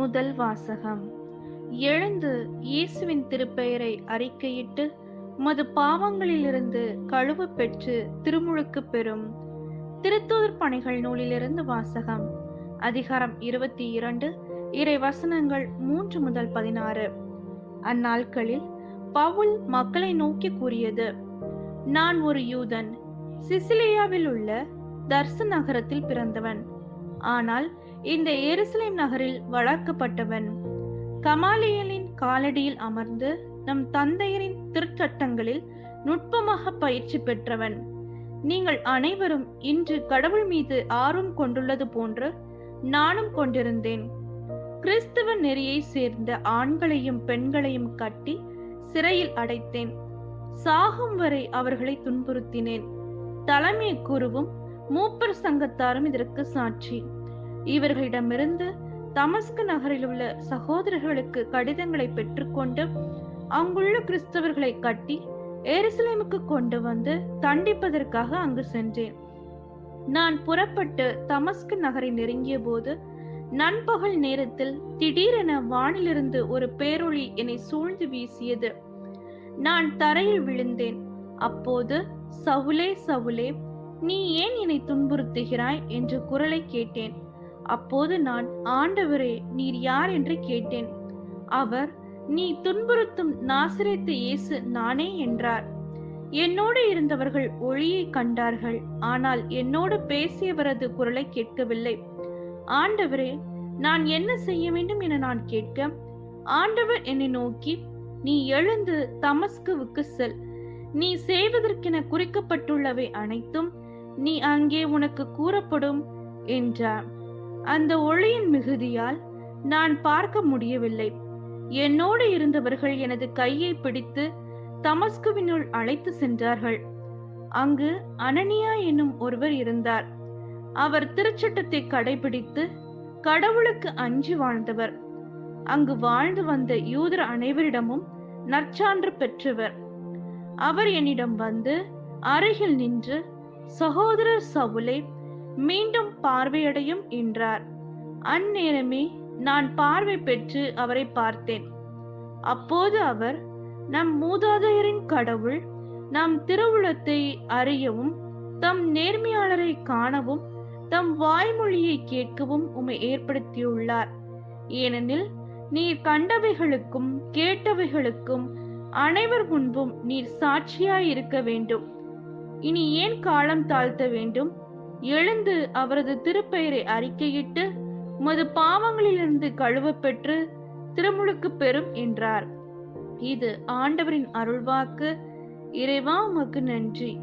முதல் வாசகம். எழுந்து இயேசுவின் திருப்பெயரை அறிக்கையிட்டு உமது பாவங்களிலிருந்து கழுவு பெற்று திருமுழுக்கு பெறும். திருத்தூர் பணிகள் நூலிலிருந்து வாசகம். அதிகாரம் இருபத்தி இரண்டு இறை வசனங்கள் மூன்று முதல் பதினாறு. அந்நாட்களில் பவுல் மக்களை நோக்கி கூறியது நான் ஒரு யூதன் சிசிலியாவில் உள்ள தர்சு நகரத்தில் பிறந்தவன். ஆனால் இந்த எருசலேம் நகரில் வளர்க்கப்பட்டவன் கமாலியலின் காலடியில் அமர்ந்து நம் தந்தையரின் திருச்சட்டங்களில் நுட்பமாக பயிற்சி பெற்றவன். நீங்கள் அனைவரும் இன்று கடவுள் மீது ஆர்வம் கொண்டுள்ளது போன்று நானும் கொண்டிருந்தேன். கிறிஸ்தவ நெறியை சேர்ந்த ஆண்களையும் பெண்களையும் கட்டி சிறையில் அடைத்தேன். சாகும் வரை அவர்களை துன்புறுத்தினேன். தலைமை குருவும் மூப்பர் சங்கத்தாரும் இதற்கு சாட்சி. இவர்களிடமிருந்து தமஸ்கு நகரில் உள்ள சகோதரர்களுக்கு கடிதங்களை பெற்றுக்கொண்டு அங்குள்ள கிறிஸ்தவர்களை கட்டி எருசலேமுக்கு கொண்டு வந்து தண்டிப்பதற்காக அங்கு சென்றேன். நான் புறப்பட்டு தமஸ்கு நகரை நெருங்கிய போது நண்பகல் நேரத்தில் திடீரென வானிலிருந்து ஒரு பேரொளி என்னை சூழ்ந்து வீசியது. நான் தரையில் விழுந்தேன். அப்போது சவுலே சவுலே நீ ஏன் என்னை துன்புறுத்துகிறாய்? என்று குரலை கேட்டேன். அப்போது நான் ஆண்டவரே நீர் யார் என்று கேட்டேன். அவர் நீ துன்புறுத்தும் நாசிரியத்து இயேசு நானே என்றார். என்னோடு இருந்தவர்கள் ஒளியை கண்டார்கள். ஆனால் என்னோடு பேசியவரது குரலை கேட்கவில்லை. ஆண்டவரே நான் என்ன செய்ய வேண்டும் என நான் கேட்க ஆண்டவர் என்னை நோக்கி நீ எழுந்து தமஸ்குவுக்கு செல். நீ செய்வதற்கென குறிக்கப்பட்டுள்ளவை அனைத்தும் நீ அங்கே உனக்கு கூறப்படும் என்றார். அந்த ஒளியின் மிகுதியால் நான் பார்க்க முடியவில்லை. என்னோடு இருந்தவர்கள் எனது கையை பிடித்து தமஸ்குவினுள் அழைத்து சென்றார்கள். அங்கு அனனியா என்னும் ஒருவர் இருந்தார். அவர் திருச்சட்டத்தை கடைபிடித்து கடவுளுக்கு அஞ்சி வாழ்ந்தவர். அங்கு வாழ்ந்து வந்த யூதர் அனைவரிடமும் நற்சான்று பெற்றவர். அவர் என்னிடம் வந்து அருகில் நின்று சகோதரர் சவுலே மீண்டும் பார்வையடையும் என்றார். அந்நேரமே நான் பார்வை பெற்று அவரை பார்த்தேன். அப்போது அவர் நம் மூதாதையரின் கடவுள் நம் திருவுளத்தை அறியவும் தம் நேர்மையாளரை காணவும் தம் வாய்மொழியை கேட்கவும் உமை ஏற்படுத்தியுள்ளார். ஏனெனில் நீர் கண்டவைகளுக்கும் கேட்டவைகளுக்கும் அனைவர் முன்பும் நீர் சாட்சியாய் இருக்க வேண்டும். இனி ஏன் காலம் தாழ்த்த வேண்டும்? எழுந்து அவரது திருப்பெயரை அறிக்கையிட்டு உமது பாவங்களிலிருந்து கழுவ பெற்று திருமுழுக்கு பெறும் என்றார். இது ஆண்டவரின் அருள்வாக்கு. இறைவா உமக்கு நன்றி.